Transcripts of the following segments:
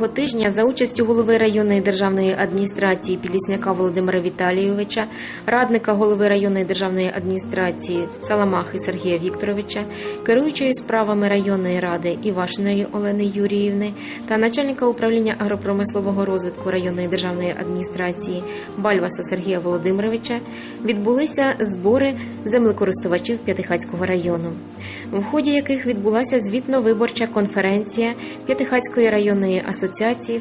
минулого тижня за участю голови районної державної адміністрації Підлісняка Володимира Віталійовича, радника голови районної державної адміністрації Саламахи Сергія Вікторовича, керуючої справами районної ради Івашиної Олени Юріївни та начальника управління агропромислового розвитку районної державної адміністрації Бальваса Сергія Володимировича відбулися збори землекористувачів П'ятихацького району, в ході яких відбулася звітно-виборча конференція П'ятихацької районної асоціації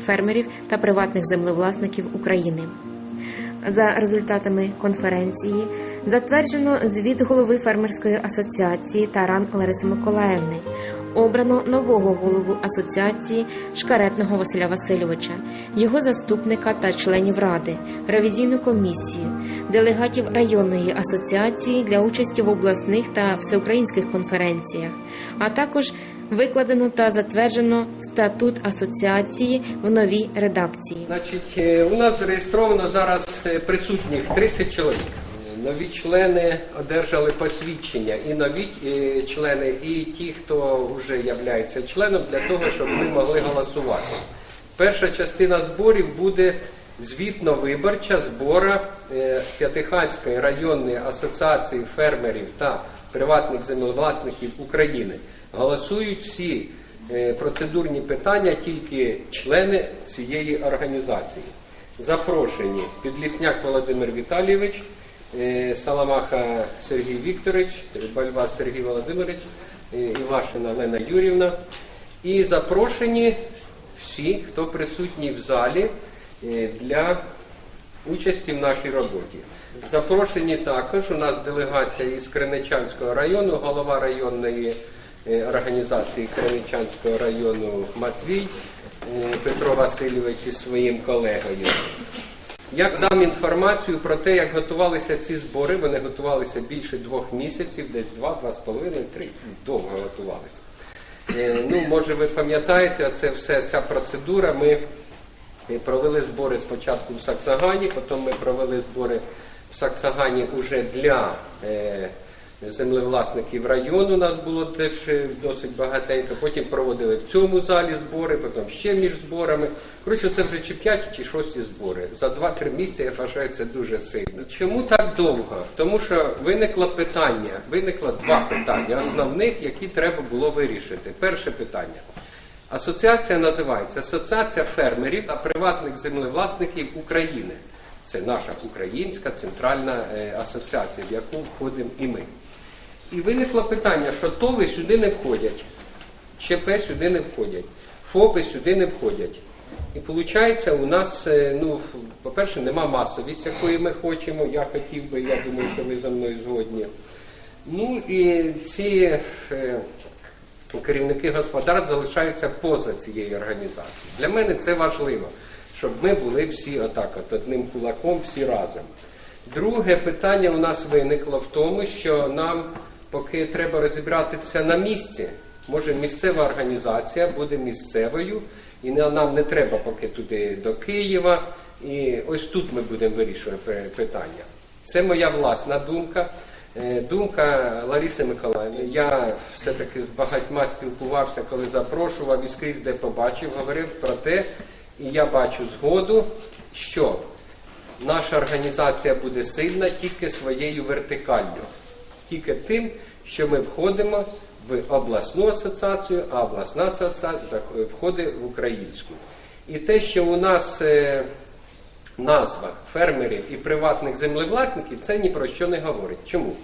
фермерів та приватних землевласників України. За результатами конференції затверджено звіт голови фермерської асоціації Таран Лариси Миколаївни. Обрано нового голову асоціації Шкаретного Василя Васильовича, його заступника та членів ради, ревізійну комісію, делегатів районної асоціації для участі в обласних та всеукраїнських конференціях, а також викладено та затверджено статут асоціації в новій редакції. Значить, е, у нас зареєстровано зараз е, присутніх 30 чоловік. Нові члени одержали посвідчення, і нові е, члени, і ті, хто вже являється членом, для того, щоб ми могли голосувати. Перша частина зборів буде звітно-виборча збора е, П'ятихатської районної асоціації фермерів та приватних землевласників України. Голосують всі е, процедурні питання тільки члени цієї організації. Запрошені Підлісняк Володимир Віталійович, е, Саламаха Сергій Вікторович, Бальва Сергій Володимирович, е, Івашина Лена Юрівна. І запрошені всі, хто присутній в залі для участі в нашій роботі. Запрошені також у нас делегація із Криничанського району, голова районної організації Криничанського району Матвій е, Петро Васильович із своїм колегою. Як дам інформацію про те, як готувалися ці збори, вони готувалися більше двох місяців, десь два, два з половиною, три. Довго готувалися. Е, Ну, може, ви пам'ятаєте, це все ця процедура. Ми е, провели збори спочатку в Саксагані, потім ми провели збори в Саксагані уже для е, землевласників району. Нас було теж е, досить багатенько. Потім проводили в цьому залі збори, потім ще між зборами. Коротше, це вже чи п'яті, чи шості збори. За 2-3 місяці я вважаю це дуже сильно. Чому так довго? Тому що виникло питання, виникло два питання основних, які треба було вирішити. Перше питання. Асоціація називається Асоціація фермерів та приватних землевласників України. Це наша українська центральна е, асоціація, в яку входимо і ми. І виникло питання, що ТОВи сюди не входять, ЧП сюди не входять, ФОПи сюди не входять. І виходить, у нас, е, ну, по-перше, нема масовість, якої ми хочемо. Я хотів би, я думаю, що ви за мною згодні. Ну і ці е, керівники господарств залишаються поза цією організацією. Для мене це важливо, щоб ми були всі отак, от одним кулаком, всі разом. Друге питання у нас виникло в тому, що нам поки треба розібратися на місці. Може, місцева організація буде місцевою, і нам не треба поки туди до Києва. І ось тут ми будемо вирішувати питання. Це моя власна думка. Е, Думка Лариси Миколаївни. Я все-таки з багатьма спілкувався, коли запрошував і скрізь де побачив, говорив про те, і я бачу згоду, що наша організація буде сильна тільки своєю вертикаллю, тільки тим, що ми входимо в обласну асоціацію, а обласна асоціація входить в українську. І те, що у нас е, назва фермерів і приватних землевласників, це ні про що не говорить. Чому?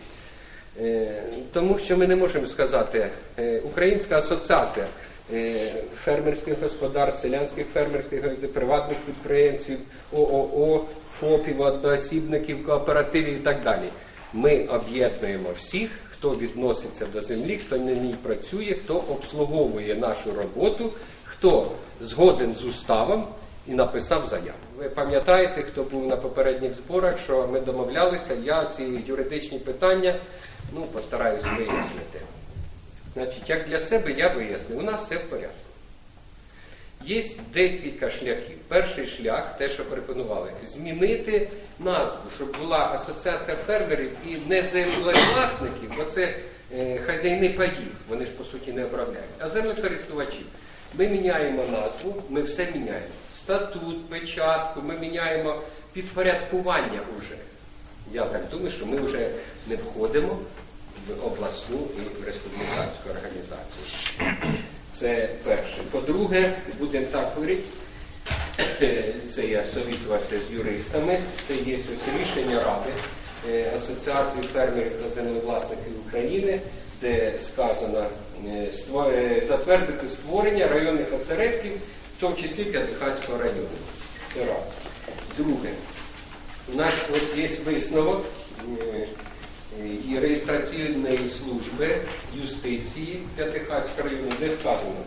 Е, Тому що ми не можемо сказати, е, Українська асоціація фермерських господарств, селянських фермерських приватних підприємців, ООО, ФОПів, одноосібників, кооперативів і так далі. Ми об'єднуємо всіх, хто відноситься до землі, хто на ній працює, хто обслуговує нашу роботу, хто згоден з уставом і написав заяву. Ви пам'ятаєте, хто був на попередніх зборах, що ми домовлялися, я ці юридичні питання ну, постараюсь вияснити. Значить, як для себе я вияснив, у нас все в порядку. Є декілька шляхів. Перший шлях, те, що пропонували, змінити назву, щоб була асоціація фермерів і не землевласників, бо це е, хазяїни паїв, вони ж по суті не обробляють, а землекористувачів. Ми міняємо назву, ми все міняємо. Статут, печатку, ми міняємо підпорядкування уже. Я так думаю, що ми вже не входимо в обласну і в республіканську організацію. Це перше. По-друге, будемо так говорити, це я совітувався з юристами, це є ось рішення Ради е, Асоціації фермерів та землевласників України, де сказано е, е, затвердити створення районних осередків, в тому числі П'ятихатського району. Це раз. Друге, у нас ось є висновок і реєстраційної служби юстиції П'ятихатського району, де сказано,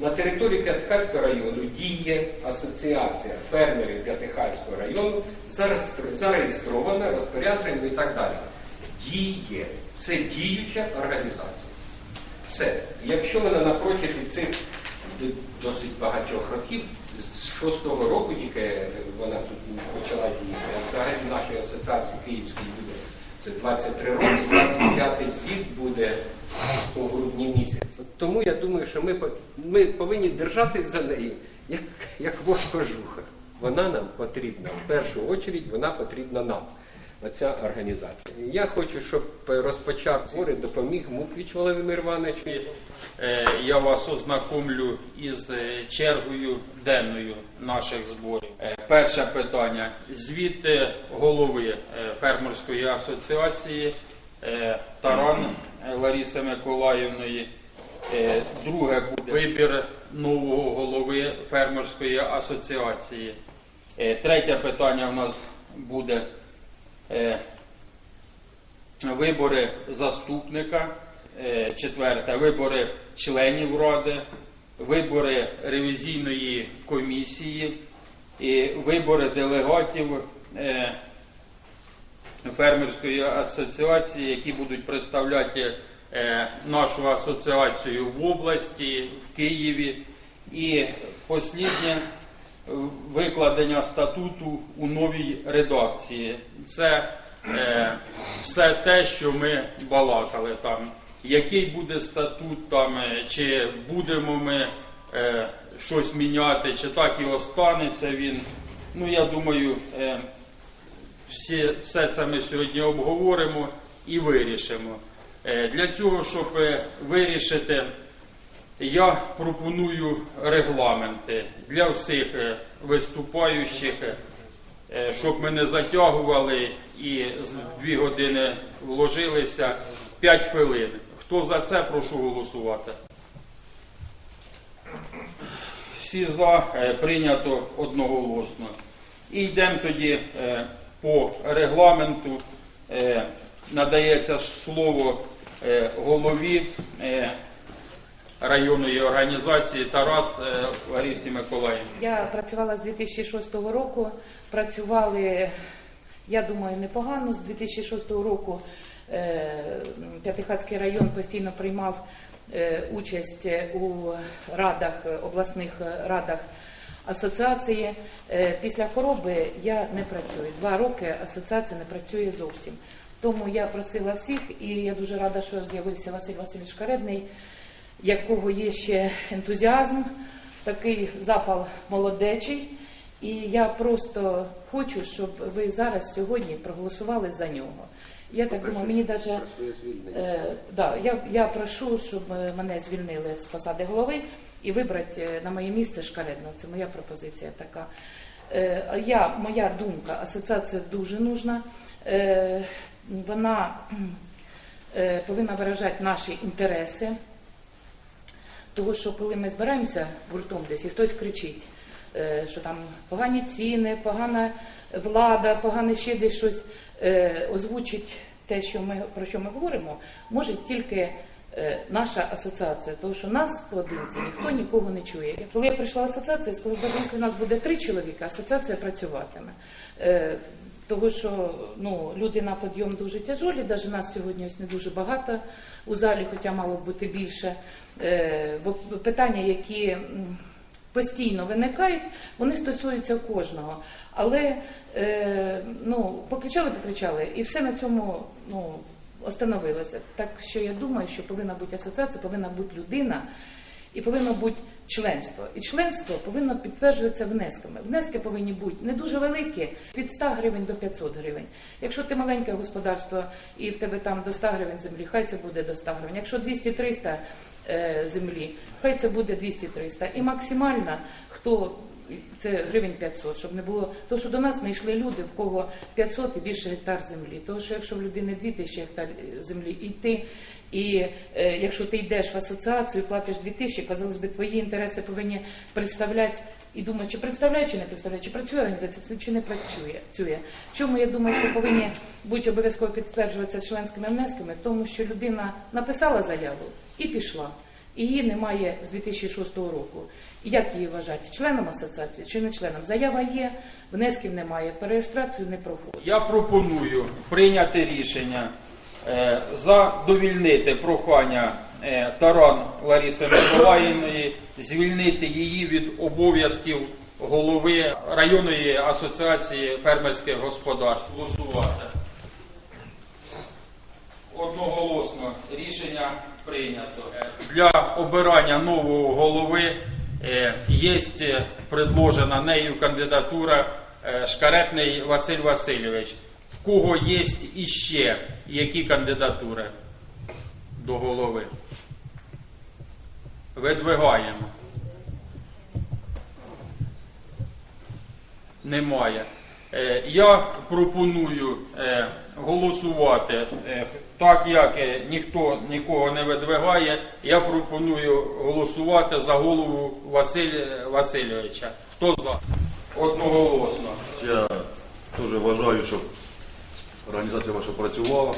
на території П'ятихатського району діє асоціація фермерів П'ятихатського району, зареєстрована розпорядженням і так далі. Діє. Це діюча організація. Все. Якщо вона на протязі цих досить багатьох років, з шостого року тільки вона тут почала діяти, а взагалі нашої асоціації Київській буде це 23 роки, 25-й з'їзд буде у грудні місяці. Тому я думаю, що ми, ми повинні держатись за неї, як, як вовкожуха. Вона нам потрібна. В першу очередь вона потрібна нам. Оця організація. Я хочу, щоб розпочав збори допоміг Муквіч Володимир Іванович. Е, Я вас ознакомлю із е, чергою денною наших зборів. Е, Перше питання. Звіт голови фермерської асоціації Таран Лариси Миколаївної. Друге буде вибір нового голови фермерської асоціації. Третє питання у нас буде вибори заступника, е, четверте вибори членів ради, вибори ревізійної комісії і вибори делегатів е, фермерської асоціації, які будуть представляти е, нашу асоціацію в області, в Києві. І посліднє е, викладення статуту у новій редакції. Це е, все те, що ми балакали там. Який буде статут там, е, чи будемо ми е, щось міняти, чи так і останеться він. Ну, я думаю, е, всі, все це ми сьогодні обговоримо і вирішимо. Е, Для цього, щоб е, вирішити, я пропоную регламенти для всіх е, виступаючих, е, щоб ми не затягували і з дві години вложилися 5 хвилин. Хто за це, прошу голосувати. Всі за е, прийнято одноголосно. І йдемо тоді по регламенту. Надається слово голові районної організації Тарас е, Ларисі Миколаївні. Я працювала з 2006 року. Працювали, я думаю, непогано. З 2006 року е, П'ятихатський район постійно приймав е, участь у радах, обласних радах асоціації. Після хвороби я не працюю. Два роки асоціація не працює зовсім. Тому я просила всіх, і я дуже рада, що з'явився Василь Васильович Каредний, якого є ще ентузіазм, такий запал молодечий. І я просто хочу, щоб ви зараз сьогодні проголосували за нього. Я так думаю, мені звільнення. Е, да, я, я прошу, щоб мене звільнили з посади голови і вибрати е, на моє місце шкаредно. Це моя пропозиція така. Е, я, моя думка, асоціація дуже нужна. Е, вона е, повинна виражати наші інтереси. Того, що коли ми збираємося гуртом десь і хтось кричить, е, що там погані ціни, погана влада, погане ще десь щось е, озвучить те, що ми про що ми говоримо, може тільки е, наша асоціація, тому що нас поодинці ніхто нікого не чує. Коли я прийшла в асоціацію, сказала, що якщо нас буде три чоловіка, асоціація працюватиме. Того, що ну, люди на підйом дуже тяжолі, навіть нас сьогодні ось не дуже багато у залі, хоча мало б бути більше. Е, бо питання, які постійно виникають, вони стосуються кожного. Але е, ну, покричали, покричали, і все на цьому ну, остановилося. Так що я думаю, що повинна бути асоціація, повинна бути людина, І повинно бути членство. І членство повинно підтверджуватися внесками. Внески повинні бути не дуже великі, від 100 гривень до 500 гривень. Якщо ти маленьке господарство і в тебе там до 100 гривень землі, хай це буде до 100 гривень. Якщо 200-300 е, землі, хай це буде 200-300. І максимально, хто це гривень 500, щоб не було. Тому що до нас не йшли люди, в кого 500 і більше гектар землі. Тому що якщо в людини 2000 гектар е, землі, і ти, і е, якщо ти йдеш в асоціацію, платиш 2000, казалось би, твої інтереси повинні представляти і думати, чи представляє, чи не представляє, чи працює організація, чи не. Працює. Чому я думаю, що повинні бути обов'язково підтверджуватися членськими внесками, тому що людина написала заяву і пішла. І її немає з 2006 року. І Як її вважати? Членом асоціації чи не членом? Заява є, внесків немає, перереєстрацію не проходить. Я пропоную прийняти рішення е, задовільнити прохання е, Таран Лариси Миколаївної, звільнити її від обов'язків голови районної асоціації фермерських господарств. Голосувати. Одноголосно рішення прийнято. Е, Для обирання нового голови е, є предложена нею кандидатура е, Шкаретний Василь Васильович. В кого є іще які кандидатури до голови? Видвигаємо. Немає. Е, Я пропоную е, голосувати, е, так як е, ніхто нікого не видвигає, я пропоную голосувати за голову Василь Васильовича. Хто за? Одноголосно. Я теж вважаю, щоб організація ваша працювала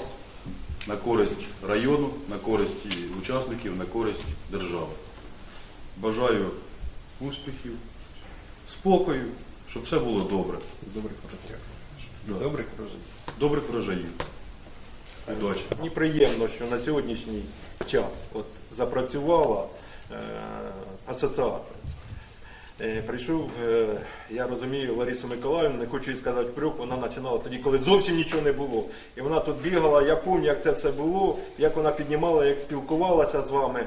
на користь району, на користь учасників, на користь держави. Бажаю успіхів, спокою, щоб все було добре. Добрих врожаїв. Добрих врожаїв. Врожаїв. Мені приємно, що на сьогоднішній час от, запрацювала е, асоціація. Е, прийшов, е, я розумію, Ларису Миколаївну, не хочу їй сказати впрек, вона починала тоді, коли зовсім нічого не було. І вона тут бігала, я пам'ятаю, як це все було, як вона піднімала, як спілкувалася з вами.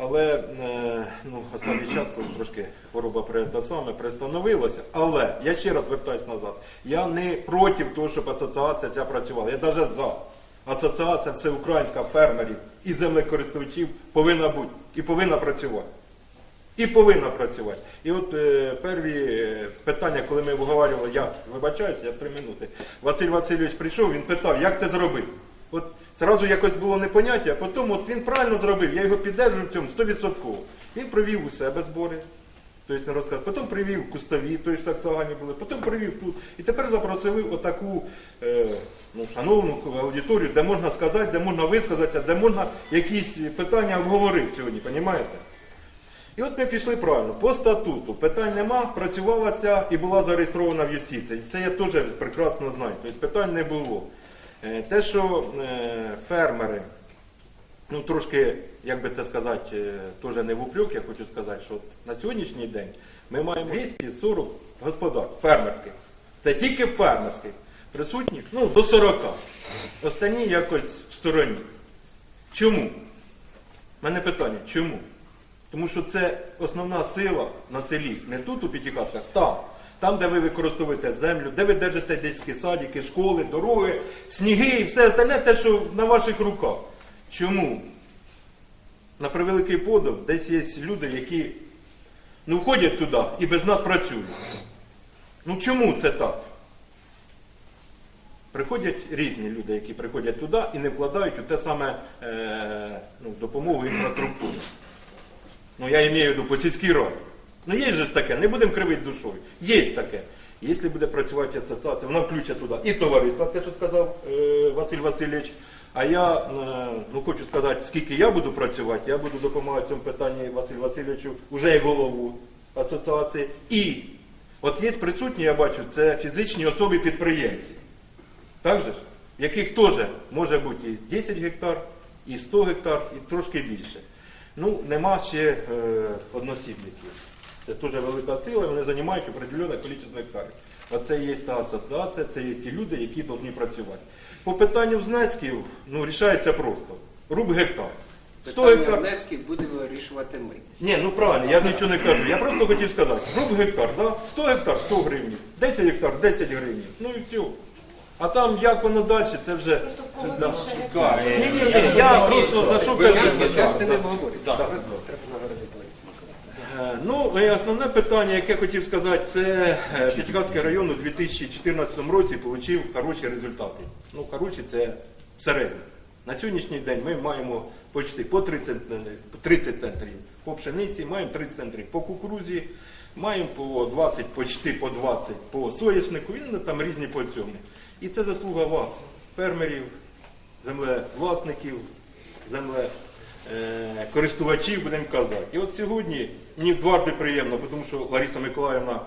Але е, ну, останній час, коли трошки хвороба саме пристановилася. Але я ще раз вертаюсь назад. Я не проти того, щоб асоціація ця працювала. Я навіть за. Асоціація всеукраїнська фермерів і землекористувачів повинна бути і повинна працювати. І повинна працювати. І от е, перві е, питання, коли ми обговорювали, я вибачаюся, я три минути. Василь Васильович прийшов, він питав, як це зробити. От зразу якось було непоняття, а потім от він правильно зробив, я його піддержую в цьому 100%. Він провів у себе збори, не розказав, потім привів кустові, тобто так сагані були, потім привів тут. І тепер запросили отаку е, ну, шановну аудиторію, де можна сказати, де можна висказатися, де можна якісь питання обговорити сьогодні, розумієте? І от ми пішли правильно. По статуту питань нема, працювала ця і була зареєстрована в юстиції. Це я теж прекрасно знаю. Тобто питань не було. Е, Те, що е, фермери, ну трошки, як би це сказати, е, теж не в я хочу сказати, що на сьогоднішній день ми маємо 240 господарств фермерських. Це тільки фермерських. Присутніх ну, до 40. Останні якось в стороні. Чому? У мене питання, чому? Тому що це основна сила на селі, не тут у П'ятихатках, там. Там, де ви використовуєте землю, де ви держите дитячі садики, школи, дороги, сніги і все остальне, те, що на ваших руках. Чому? На превеликий подив, десь є люди, які ну, ходять туди і без нас працюють. Ну чому це так? Приходять різні люди, які приходять туди і не вкладають у те саме е, ну, допомогу інфраструктури. Ну, я в виду по сільській раді. Ну, є же таке, не будемо кривити душою. Є таке. Якщо буде працювати асоціація, вона включить туди і товариство, те, що сказав е, Василь Васильович. А я е, ну, хочу сказати, скільки я буду працювати, я буду допомагати в цьому питанні Василю Васильовичу, вже як голову асоціації. І от є присутні, я бачу, це фізичні особи-підприємці. Так же ж? Яких теж може бути і 10 гектар, і 100 гектар, і трошки більше. Ну, нема ще е, односібників. Це теж велика сила, вони займають определенне кількість гектарів. Оце є та асоціація, це є ті люди, які повинні працювати. По питанню знецьків, ну, рішається просто. Руб гектар. 100 гектар. внесків будемо вирішувати ми. Ні, ну правильно, я ж нічого не кажу. Я просто хотів сказати, груб гектар, да? 100 гектар 100 гривень, 10 гектар 10 гривень. Ну і все. А там як воно далі, це вже. Це, да. Ні, ні, ні, я просто за що Ви- кажу. Я да, зараз це да. не обговорюю. Да. Просто Треба нагородити Ларису Миколаївну. Е, Ну, і основне питання, яке хотів сказати, це е, район у 2014 році отримав хороші результати. Ну, хороші це середні. На сьогоднішній день ми маємо почти по 30, е, 30 центрів по пшениці, маємо 30 центрів по кукурузі, маємо по 20, почти по 20 по соняшнику, і ну, там різні по цьому. І це заслуга вас, фермерів, землевласників, земле е, користувачів, будемо казати. І от сьогодні мені дважди приємно, тому що Лариса Миколаївна,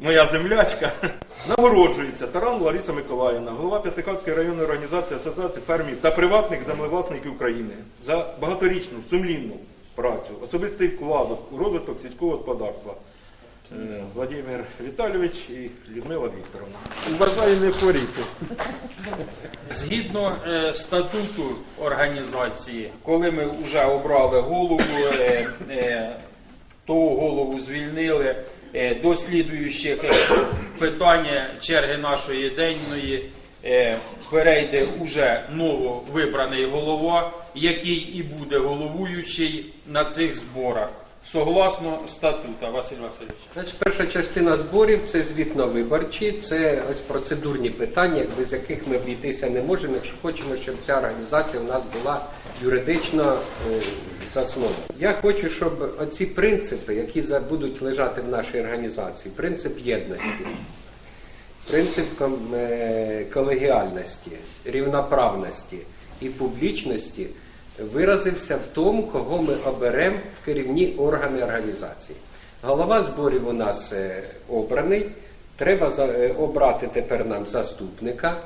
моя землячка, нагороджується. Таран Лариса Миколаївна, голова П'ятихатської районної організації Асоціації фермів та приватних землевласників України за багаторічну, сумлінну працю, особистий вкладок у розвиток сільського господарства. Е, Владимир Віталійович і Людмила Вікторовна. Бажаю не хворіти. Згідно е, статуту організації, коли ми вже обрали голову, е, е, того голову звільнили е, до слідуючих е, питання черги нашої денної, е, перейде уже нововибраний голова, який і буде головуючий на цих зборах. Согласно статута, Василь Васильович. Значить, перша частина зборів це звітно-виборчі, це ось процедурні питання, без яких ми обійтися не можемо, якщо хочемо, щоб ця організація в нас була юридично е, заснована. Я хочу, щоб оці принципи, які будуть лежати в нашій організації, принцип єдності, принцип е, колегіальності, рівноправності і публічності виразився в тому, кого ми оберемо в керівні органи організації. Голова зборів у нас е, обраний. Треба е, обрати тепер нам заступника.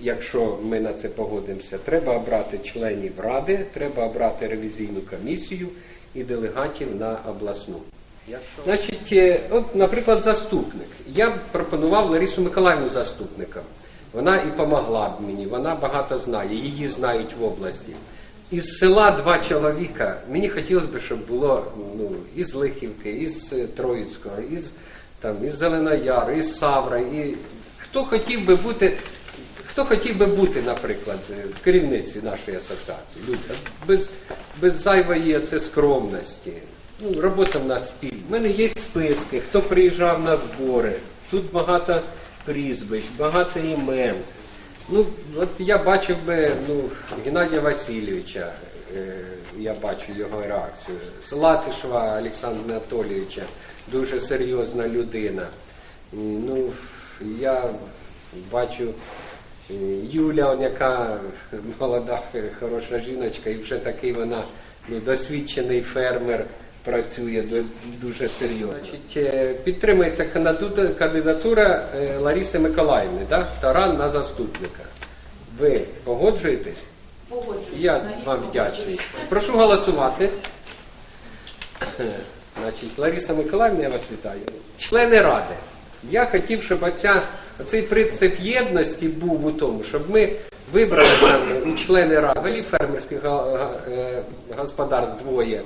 Якщо ми на це погодимося, треба обрати членів ради, треба обрати ревізійну комісію і делегатів на обласну. Значить, е, от, наприклад, заступник. Я б пропонував Ларису Миколаївну заступником. Вона і помогла б мені, вона багато знає, її знають в області. Із села два чоловіка. Мені хотілося б, щоб було ну, із Лихівки, із е, Троїцького, із, там, із Зеленояру, із Савра. І хто хотів би бути, хто хотів би бути, наприклад, е, в керівниці нашої асоціації? Люди, без, без зайвої це скромності. Ну, робота в нас спільна. У мене є списки, хто приїжджав на збори. Тут багато прізвищ, багато імен. Ну, от я бачив би ну, Геннадія Васильовича, е, я бачу його реакцію. Латишева Олександра Анатолійовича, дуже серйозна людина. Ну, я бачу е, Юля, яка молода, е, хороша жіночка, і вже такий вона ну, досвідчений фермер. Працює дуже серйозно. Значить, е, підтримується кандидатура, е, Миколаївни, да? Таран на заступника. Ви погоджуєтесь? Я вам вдячний. Прошу голосувати. Значить, Лариса Миколаївна, я вас вітаю. Члени ради. Я хотів, щоб оця, оцей принцип єдності був у тому, щоб ми вибрали члени ради, фермерських е, господарств двоє,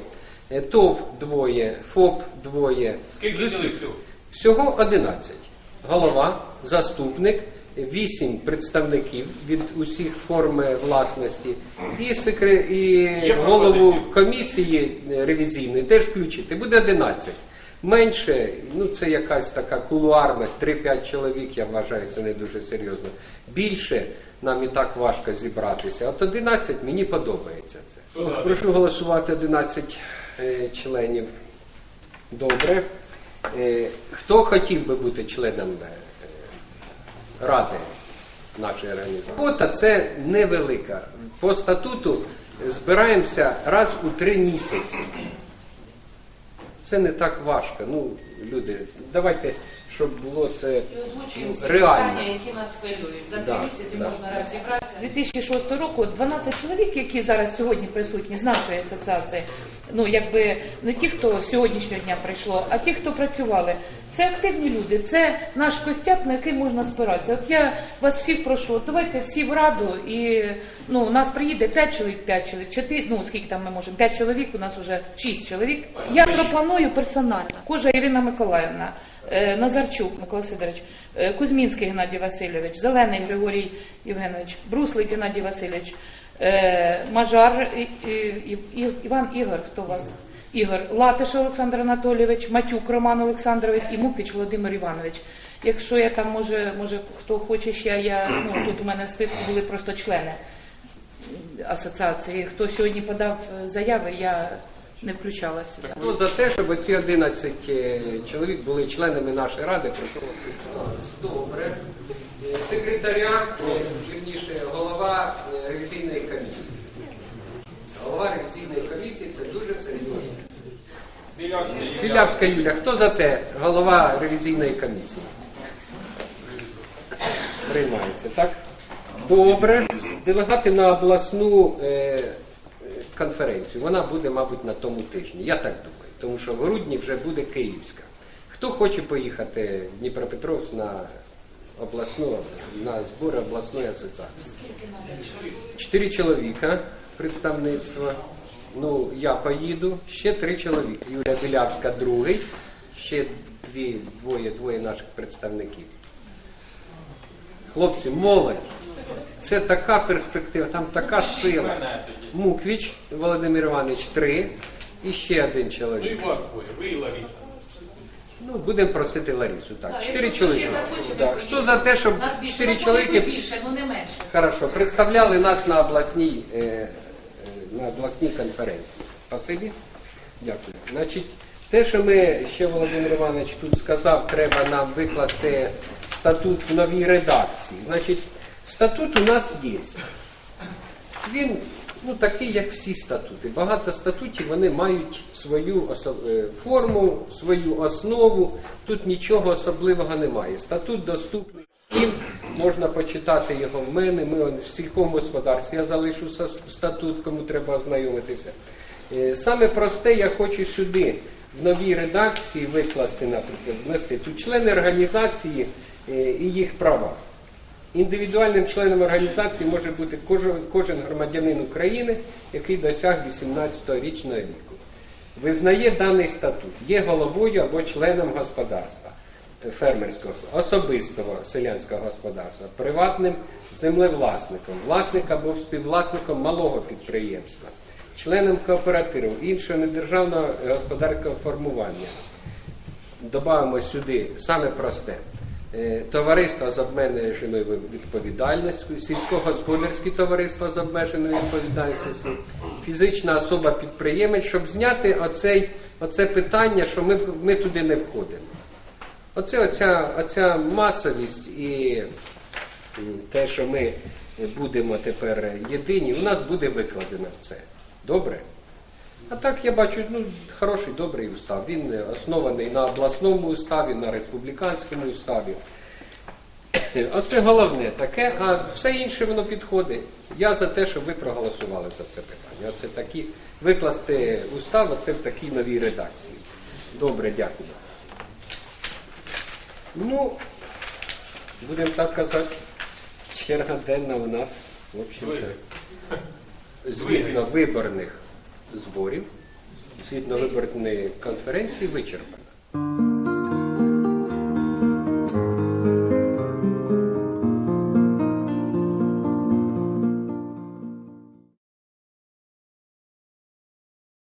ТОВ двоє, ФОП двоє. Скільки чоловік всього? Всього 11. Голова, заступник, 8 представників від усіх форм е, власності і, секре... і голову комісії е, ревізійної теж включити. Буде 11. Менше, ну це якась така кулуарність, 3-5 чоловік, я вважаю, це не дуже серйозно. Більше нам і так важко зібратися. От 11 мені подобається це. Прошу голосувати 11 е, членів. Добре. Е, Хто хотів би бути членом е, ради нашої організації? Робота це невелика. По статуту збираємося раз у три місяці. Це не так важко. Ну, люди, давайте, щоб було це ну, озвучуємо реально. питання, які нас хвилюють. За три Да, місяці да. можна розібратися. З 2006 року 12 чоловік, які зараз сьогодні присутні з нашої асоціації, Ну, якби не ті, хто сьогоднішнього дня прийшло, а ті, хто працювали. Це активні люди, це наш костяк, на який можна спиратися. От я вас всіх прошу, от давайте всі в раду, і ну, у нас приїде 5 чоловік, 5 чоловік, 4, ну скільки там ми можемо, 5 чоловік, у нас вже 6 чоловік. Я пропоную персонально. Кожа Ірина Миколаївна, е, Назарчук Микола Сидорович, е, Кузьмінський Геннадій Васильович, Зелений Григорій Євгенович, Бруслик Геннадій Васильович, е, Мажар і- і- і- Іван Ігор, хто у вас? Ігор, Латиш Олександр Анатолійович, Матюк Роман Олександрович і Мукіч Володимир Іванович. Якщо я там може, може хто хоче ще, я ну тут у мене в списку були просто члени асоціації. Хто сьогодні подав е, заяви, я не включала сюди. Хто за те, щоб ці 11 е, чоловік були членами нашої ради, прошу. Добре. Секретаріат, е, вірніше, голова е, ревізійної комісії. Голова ревізійної комісії це дуже серйозно. Білявський Юрій Білявська Юля, хто за те? Голова ревізійної комісії. Приймається, так? Добре. Делегати на обласну е, е, конференцію. Вона буде, мабуть, на тому тижні. Я так думаю. Тому що в грудні вже буде Київська. Хто хоче поїхати в Дніпропетровськ на обласну, на збори обласної асоціації? Чотири чоловіка представництва. Ну, я поїду, ще три чоловіки. Юля Білявська другий, ще дві, двоє, двоє наших представників. Хлопці, молодь. Це така перспектива, там така сила. Муквіч Володимир Іванович три і ще один Ну чоловік. і вас двоє, ви і Лариса. Ну, будемо просити Ларису. Так, чотири чоловіки. Так. Хто за те, щоб чотири чоловіки більше, ну не менше. Хорошо, представляли нас на обласній, е, е, на обласній конференції. Спасибі. Дякую. Значить, те, що ми ще Володимир Іванович тут сказав, треба нам викласти статут в новій редакції. Значить, статут у нас є. Він ну, такий, як всі статути. Багато статутів вони мають свою е, форму, свою основу. Тут нічого особливого немає. Статут доступний всім, можна почитати його в мене. Ми в сільському господарстві я залишу статут, кому треба ознайомитися. Е, Саме просте я хочу сюди, в новій редакції, викласти, наприклад, внести тут члени організації е, і їх права. Індивідуальним членом організації може бути кожен, кожен громадянин України, який досяг 18-річного віку. Визнає даний статут, є головою або членом господарства е, фермерського, особистого селянського господарства, приватним землевласником, власником або співвласником малого підприємства, членом кооперативу, іншого недержавного господарського формування. Добавимо сюди саме просте. Е, Товариство з обмеженою відповідальністю, сільськогосподарські товариства з обмеженою відповідальністю, фізична особа підприємець, щоб зняти оцей, оце питання, що ми, ми туди не входимо. Оце оця, оця масовість і те, що ми будемо тепер єдині, у нас буде викладено в це. Добре? А так я бачу, ну, хороший, добрий устав. Він оснований на обласному уставі, на республіканському уставі. Оце головне таке, а все інше воно підходить. Я за те, щоб ви проголосували за це питання. Оце такі, викласти устав, оце в такій новій редакції. Добре, дякую. Ну, будемо так казати, черга денна у нас, в общем-то, згідно виборних зборів, згідно виборної конференції вичерпана.